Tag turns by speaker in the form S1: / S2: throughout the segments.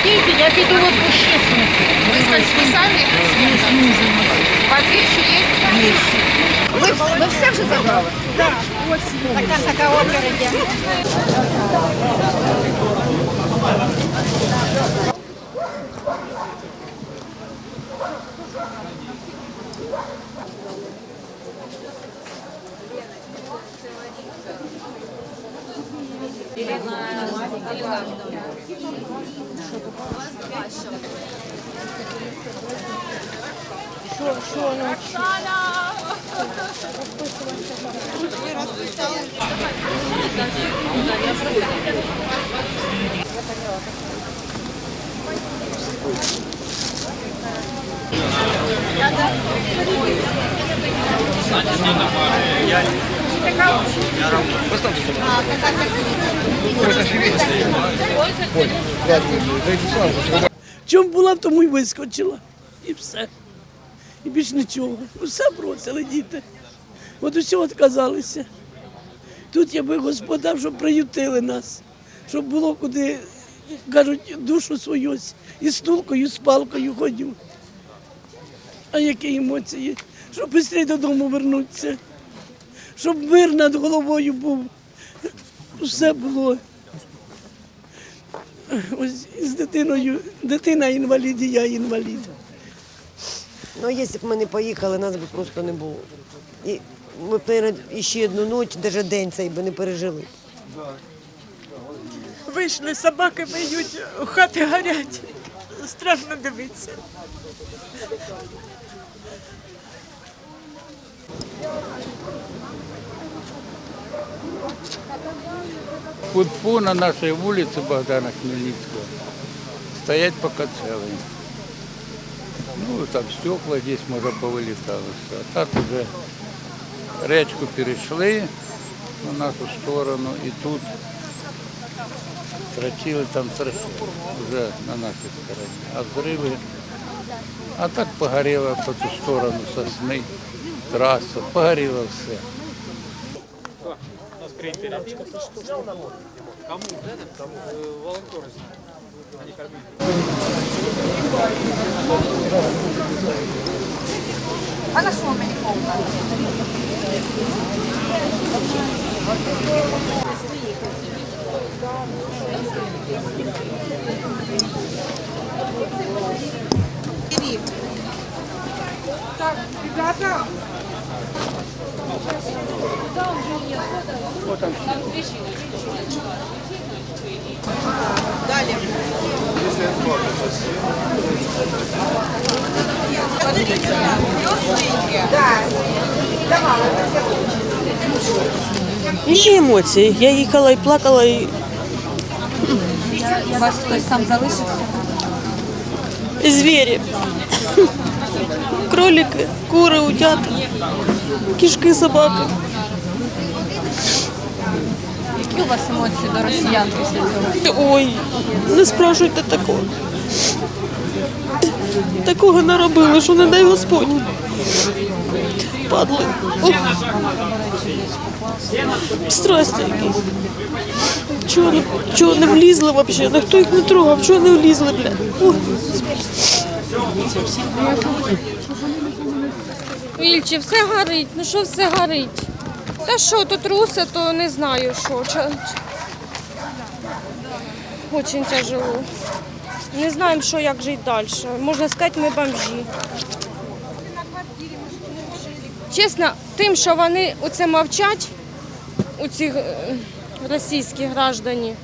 S1: Скільки? Я піду в отпуск. Ви скажете, самі? У вас вещи є? Є. Ви, ви все вже забрали? Так. Так там така очередь. є. Или на или как?
S2: У вас два еще. Що, що вона? Оксана! Ви розписали. Я просто... Я работаю. А, какая-то
S3: Чому була, тому й вискочила. І все. І більш нічого. Все бросили діти. От усього відказалися. Тут я би господа, щоб приютили нас, щоб було куди, кажуть, душу свою і стулкою, і з палкою ходю. А які емоції? Щоб швидше додому вернутися, щоб мир над головою був. Все було. Ось з дитиною, дитина інвалід, і я інвалід.
S4: Ну, якщо б ми не поїхали, нас би просто не було. І ми б, мабуть, ще одну ніч, навіть день цей би не пережили.
S5: Вийшли, собаки виють, хати горять. Страшно дивитися.
S6: Фу на нашей улице Богдана Хмельницкого стоять пока целые. Ну, там стекла здесь, може, повилітали. А так уже речку перейшли на нашу сторону і тут трачили там страшно, вже на нашій стороні. А взриви, а так погоріло по ту сторону сосни, траса, погоріло все. А на що мені повна?
S5: Які емоції? Я їхала і плакала, і,
S7: У вас хтось там залишився?
S5: і звірі. Кролики, кури, утята, кішки, собаки.
S7: Які у вас емоції до росіян після
S5: цього? Ой, не спрашуйте такого. Такого не робили, що не дай Господь. Падли. Страсті якісь. Чого чого не влізли взагалі? Ніхто їх не трогав, чого не влізли, блядь. Ох.
S2: Ільчі, все горить. Ну що все горить? Та що, то труси, то не знаю що. Очень тяжело. Не знаємо, що як жити далі. Можна сказати, ми бомжі. Чесно, тим, що вони оце мовчать, у цих е, російські граждані,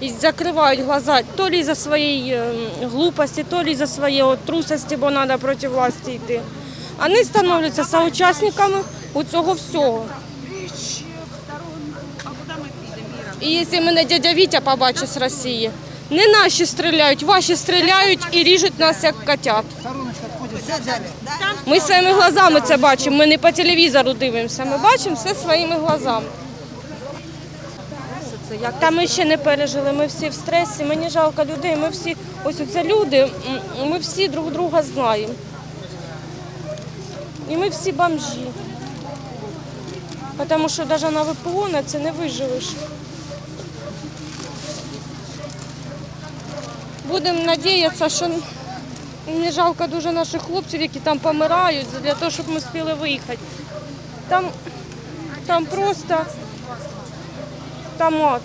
S2: і закривають глаза то лі за своєї е, глупості, то лі за своєї трусості, бо треба проти власті йти. Вони становляться соучасниками у цього всього. І якщо мене дядя Вітя побачить з Росії, не наші стріляють, ваші стріляють і ріжуть нас як котят. Ми своїми глазами це бачимо, ми не по телевізору дивимося, ми бачимо все своїми глазами. Та ми ще не пережили, ми всі в стресі, мені жалко людей, ми всі, ось це люди, ми всі друг друга знаємо. І ми всі бомжі. Тому що навіть на ВПО на це не виживеш. Будемо сподіватися, що не жалко дуже наших хлопців, які там помирають, для того, щоб ми спіли виїхати. Там, там просто там от.